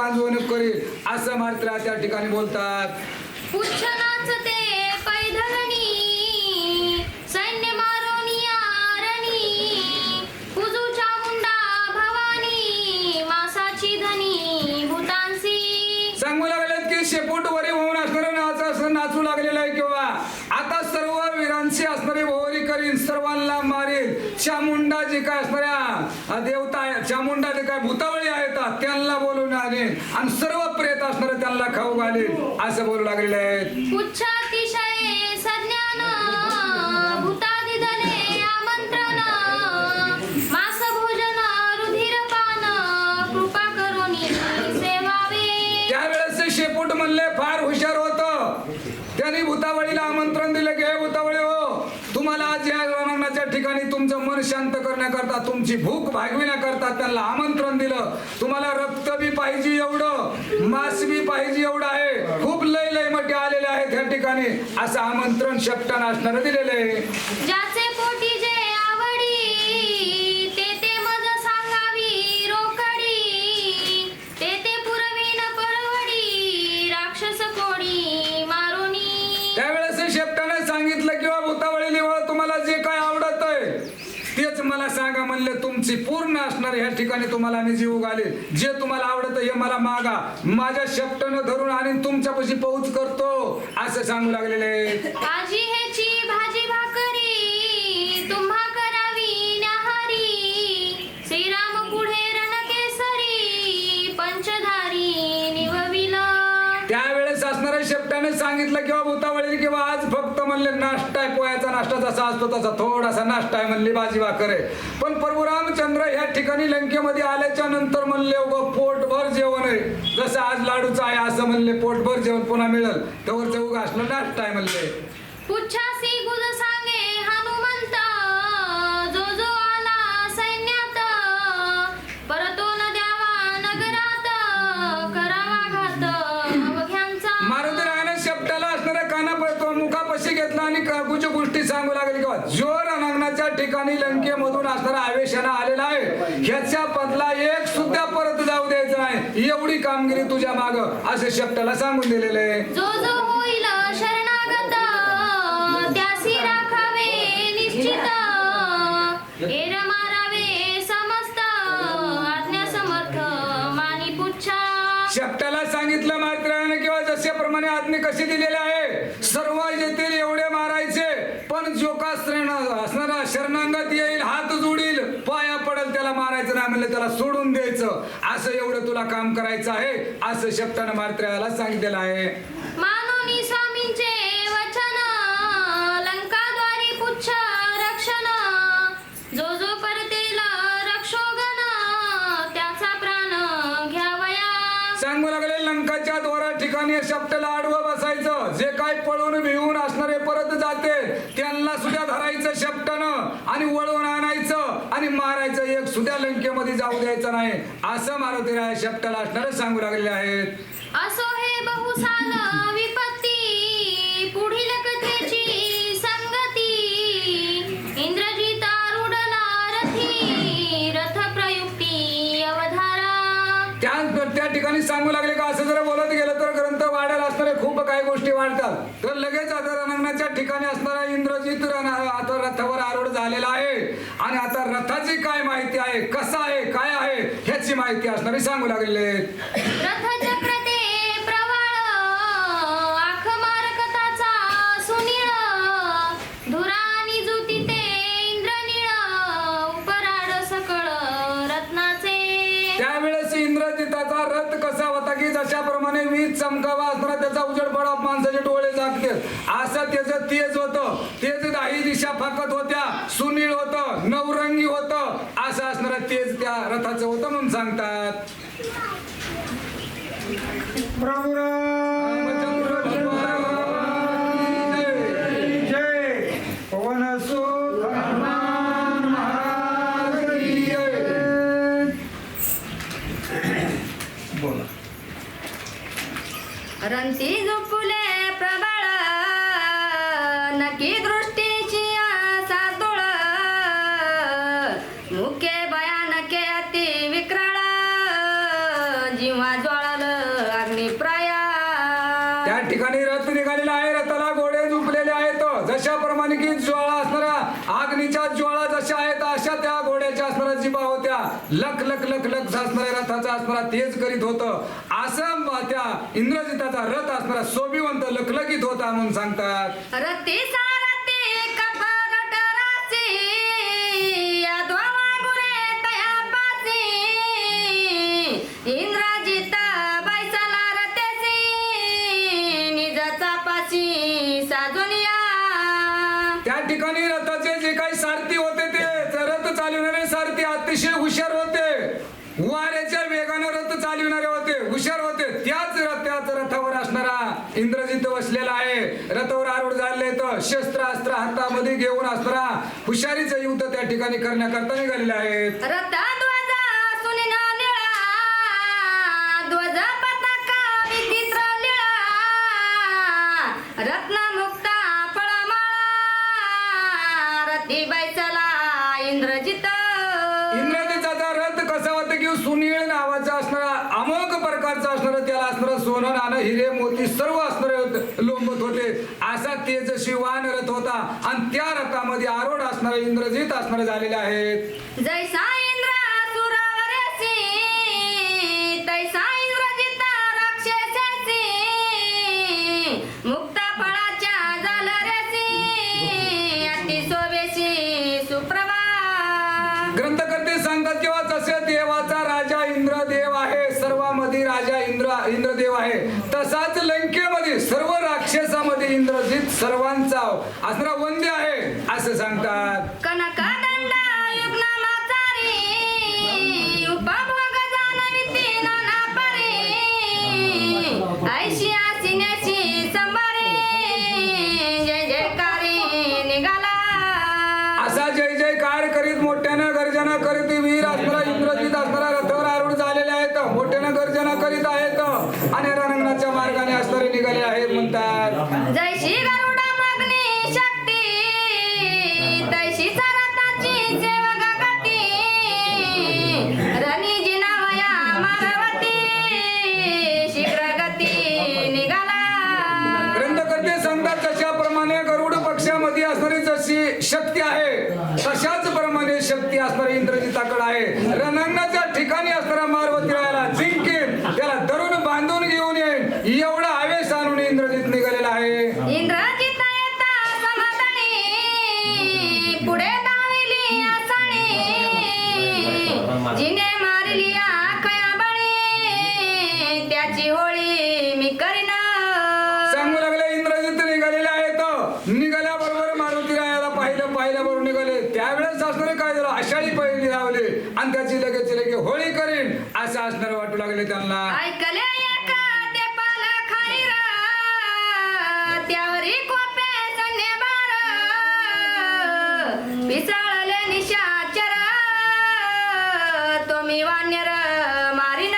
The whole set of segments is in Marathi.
गांजवण करेल असं मात्र त्या ठिकाणी बोलतात. सांगू लागलेत की शेपूट वरी होऊन असणारं नाच असं नाचू लागलेलं आहे किंवा. आता सर्व वीरांची असणारी भोवरी करीन सर्वांना चामुंडा जे काय असणाऱ्या देवता चामुंडा जे काय भूतावळी आहेत त्यांना आणि सर्व प्रेत असणारे त्यांना खाऊ घालेल असं बोलू लागलेले आहेत. तुमची भूक भागविण्याकरता त्यांना आमंत्रण दिलं. तुम्हाला रक्त बी पाहिजे एवढं मास बी पाहिजे एवढं आहे. खूप लय लय मटे आलेले आहेत या ठिकाणी. असं आमंत्रण शपटान असणार दिलेलं आहे. तुम्हाला मी जीव घालेल. जे तुम्हाला आवडत हे मला मागा. माझ्या शेपटानं धरून आणि तुमच्यापाशी पौच करतो. असं सांगू लागलेले. आजी हेची भाजी भाकरी तुम्हा करावी न्याहारी. श्रीराम पुढे रणकेसरी पंचधारी निवविला. त्यावेळेस असणाऱ्या शेपटाने सांगितलं किंवा भूतावळी किंवा म्हणले नाश्ता आहे पोयाचा नाश्ता जसा असतो तसा थोडासा नाश्ता आहे म्हणली भाजी भाकर आहे पण प्रभू रामचंद्र ह्या ठिकाणी लंकेमध्ये आल्याच्यानंतर म्हणले उगं पोटभर जेवण आहे. जसं आज लाडूचं आहे असं म्हणले पोटभर जेवण पुन्हा मिळेल. तेवढं उगा असलं नाश्ता आहे म्हणले. पुच्छासी ठिकाणी लंकेमधून असणारा आवेशानं आलेला आहे. ह्याच्या बदला एक सुद्धा परत जाऊ द्यायचा नाही. एवढी कामगिरी तुझ्या माग. असे शेपटाला सांगून दिलेले आहे. शेपटाला सांगितलं मात्राने किंवा जशाप्रमाणे आज्ञे कशी दिलेले आहे सर्व येतील एवढे मारायचे पण जो का श्रेण असणारा शरणांगत येईल हात जोडील पाया पडेल त्याला मारायचं नाही म्हणलं त्याला सोडून द्यायचं असं एवढं तुला काम करायचं आहे असं शेपटानं मात्र्याला सांगितलेलं आहे. मानोनी स्वामींचे वचन लंकाद्वारी पुच्छ रक्षण जो जो परतेल रक्षोगण त्याचा प्राण घ्यावया. सांगू लागले लंकाच्या द्वारा ठिकाणी शेपटाला आडवं बसायचं. जे काय पळून भिवून असणारे परत जाते त्यांना सुद्धा धरायचं शेपटानं आणि वळवून आणायचं आणि मारायचं. एक सुद्धा लंकेमध्ये जाऊ द्यायचं नाही. असं मारुती राय शेपटाला असणारे सांगू लागलेले आहेत. असो हे बहुसाल विपत्ती पुढील कथेची संगती. इंद्रजित आरुढला रथी रथ प्रयुक्ती अवधारा. त्या त्या ठिकाणी सांगू लागले का असं जर बोलत गेलं तर ग्रंथ वाढायला असणारे खूप काही गोष्टी वाढतात. तर लगेच आता रणांगणाच्या ठिकाणी असणारा इंद्रजित रण आता रथावर आरूढ झालेला आहे आणि आता रथाची काय माहिती आहे कसा आहे काय आहे ह्याची माहिती असणारी सांगू रत्नाचे. त्यावेळेस इंद्रजिताचा रथ कसा होता की जशाप्रमाणे वीज चमकावा असणारा त्याचा उजेड पडा माणसाचे डोळे जागते असं त्याचं तेज होतं. तेज दाही दिशा फाकत होत्या सुनील होतं नवरंगी होतं. असं असणारं तेज त्या रथाचं होतं म्हणून सांगतात. रणती ज्वाळा जशा आहेत अशा त्या घोड्याच्या असणाऱ्या जिबा होत्या. लख लख लख लख असणाऱ्या रथाचा असणारा तेज करीत होतं. असं त्या इंद्रजिताचा रथ असणारा सोबीवंत लखलखीत होता म्हणून सांगतात. चालविणारे सारथी अतिशय हुशार होते. वाऱ्याच्या वेगाने रथ चालविणारे होते. हुशार होते. त्याच रथ त्याच रथावर असणारा इंद्रजित बसलेला आहे. रथावर आरूढ झाले तर शस्त्र अस्त्र हातामध्ये घेऊन असणारा हुशारीचं युद्ध त्या ठिकाणी करण्याकरता निघालेले आहेत. रत्न इंद्रजित. इंद्रजिताचा रथ कसा होता की सुनीळ नावाचा असणारा अमोघ प्रकारचा असणारा त्याला असणारा सोनं नाणं हिरे मोती सर्व असणारे लोंबत होते. असा तेजस्वीवान रथ होता. आणि त्या रथामध्ये आरोढ असणारे इंद्रजित असणारे झालेले आहेत. जैसा इंद्र ग्रंथकर्ते सांगतात किंवा जसे देवाचा राजा इंद्रदेव आहे सर्वामध्ये राजा इंद्र इंद्रदेव आहे तसाच लंकेमध्ये सर्व राक्षसामध्ये इंद्रजित सर्वांचा असणारा वंद्य आहे असं सांगतात. असणारी इंद्रजिताकडे आहे. रणांगणाच्या ठिकाणी असणारा मारवती राहायला पहिली लावले आणि त्याची लगेच लगे होळी करीन. असं असणारे वाटू लागले त्यांना. ऐकले एक ते पाल खाईर त्यावरी कोपे सन्ने बार. पिसाळले निशाचर. तुम्ही वान्यर मारीन.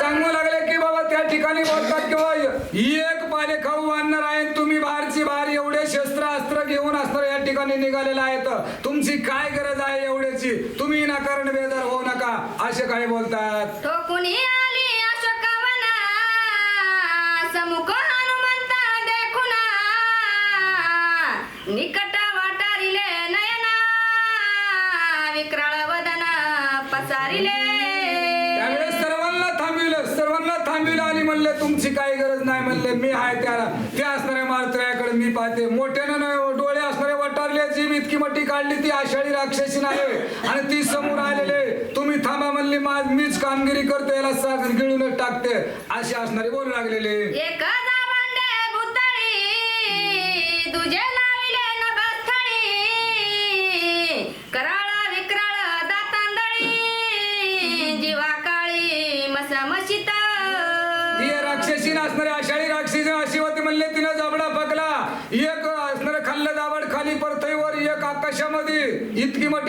सांगू लागले की बाबा त्या ठिकाणी बोलतात किंवा एक पाले खाऊ ठिकाणी निघालेले आहेत तुमची काय गरज आहे एवढ्याची? तुम्ही नाकारण बेजार होऊ नका असे काय बोलतात? ठोकुनी आली अशोकवना समुख हनुमंत देखुना. निकट वाटारिले नयना. विक्राळ वदन पसारिले. त्यावेळेस सर्वांना थांबविलं सर्वांना थांबविलं आणि म्हणले तुमची काही गरज नाही म्हणले मी आहे त्याला ते असणाऱ्या मी पाहते. मोठ्यानं नाही, डोळे असणारे वटारले जीभ इतकी मोठी काढली ती आषाढी राक्षसी नाही आणि ती समोर आलेले तुम्ही थांबा म्हणली माझ मीच कामगिरी करते याला साग गिळूनच टाकते. असे असणारे बोलू लागलेले.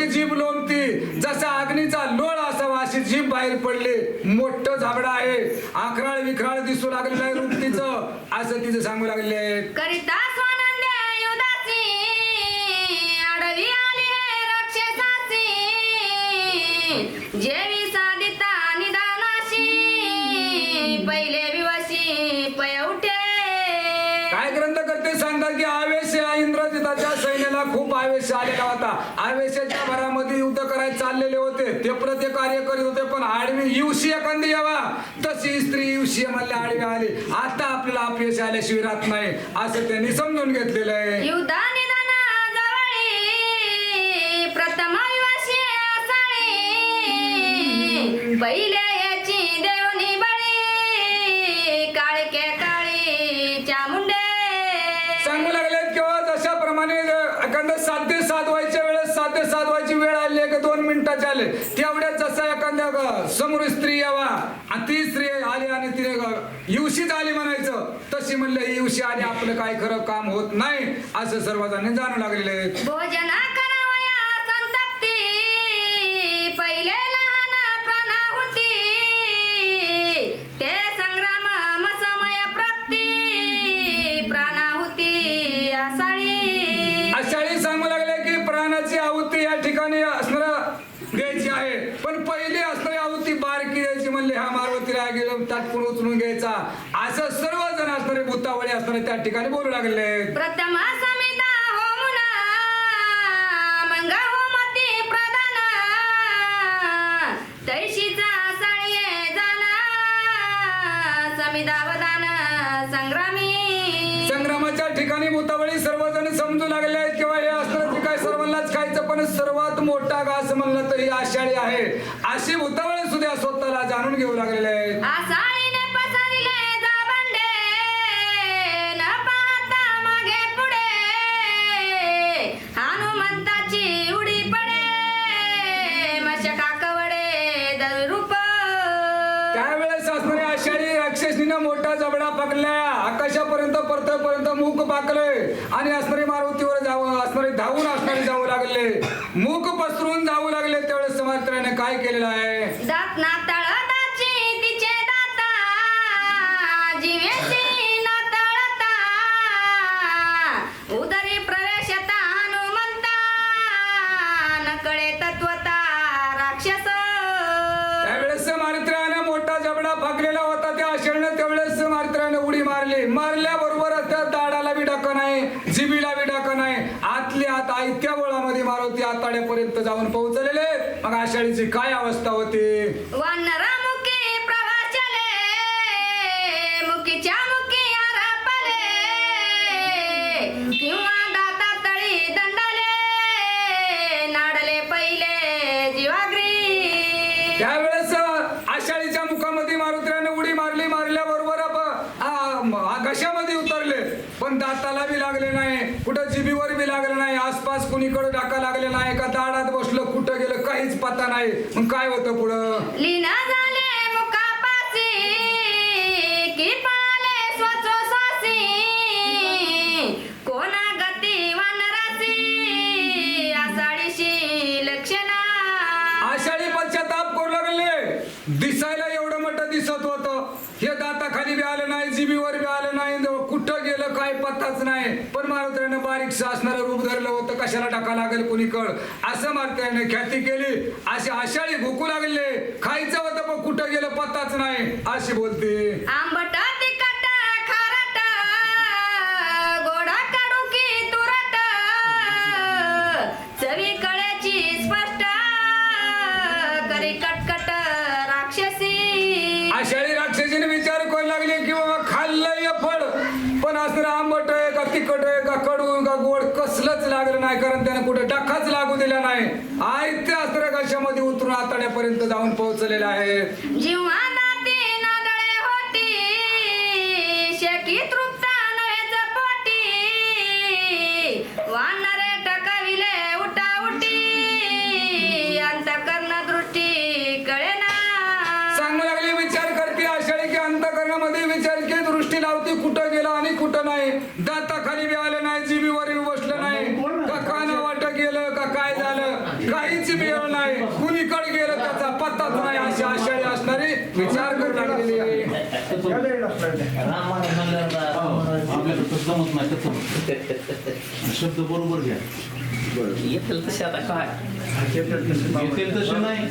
जीभ लोंबती जसा अग्नीचा लोळ असावा अशी जीभ बाहेर पडली. मोठं झाबड आहे. आखराळ विखराळ दिसू लागलेलं आहे रूप तिचं असं तिचं सांगू लागले आहे करिता आवेश आलेला होता. आवेशाच्या भरामध्ये युद्ध करायला चाललेले होते. ते प्रत्येक कार्य करीत होते पण आडवी युशी एखादी यावा. तशी स्त्री युशी म्हणले आडवी आली. आता आपल्याला अपयश आल्याशिवाय राहत नाही. असं त्यांनी समजून घेतलेलं आहे. तेवढ्याच जसा एखाद्या ग- समोर स्त्री यावा आणि ती स्त्री आली आणि तिने ग- आली म्हणायचं. तशी म्हणलं युवशी युशी आली आपलं काय खरं काम होत नाही असं सर्वजण जाणू लागलेले पण पहिली असणारी आहुती बारकी द्यायची म्हणले हा मारुतीला गेलो ताटपून उचलून घ्यायचा. असं सर्वजण असणारे भूतावळी असणारे त्या ठिकाणी बोलू लागले. प्रथम समिता होमुना मंग होमती प्रधान. तैशीचा साळये जाना समिदावदान संग्रामी. संग्रामाच्या ठिकाणी भूतावळी सर्वजण समजू लागले किंवा पण सर्वात मोठा घास म्हणलं तर ही आषाढी आहे. अशी भूतावळी सुद्धा स्वतःला जाणून घेऊ लागलेले आहेत. आसाळीने पसरले जाबंडे न पाहता मागे पुढे. हनुमंताची उडी पडे मशका कवडे दरूप त्यावेळेस असणारे आषाढी राक्षसीनं मोठा जबडा पकडल्या आकाशापर्यंत परतपर्यंत मूक पाकले. आणि असणारे मारुतीवर जावं असणारे धावून असणारे जाऊ लागले मूक पसरून जाऊ लागले त्यावेळेस समाज काय केलेलं आहे? जात ना त्यांची काय अवस्था होती? वानरा मग काय होतं पुढं लीना बारीकसं असणारं रूप धरलं होतं. कशाला टाका लागेल कुणीकड असं मारत्याने ख्याती केली. अशी आषाढी भुकू लागले. खायचं होतं पण कुठं गेलं पत्ताच नाही. अशी बोलते. आंबट जाऊन पोहोचलेले आहे विचार करू लागलेली आपल्याला. जमत नाही तसं शब्द बरोबर घ्या येतील तसे आता काय येतील तसे नाही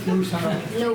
नऊ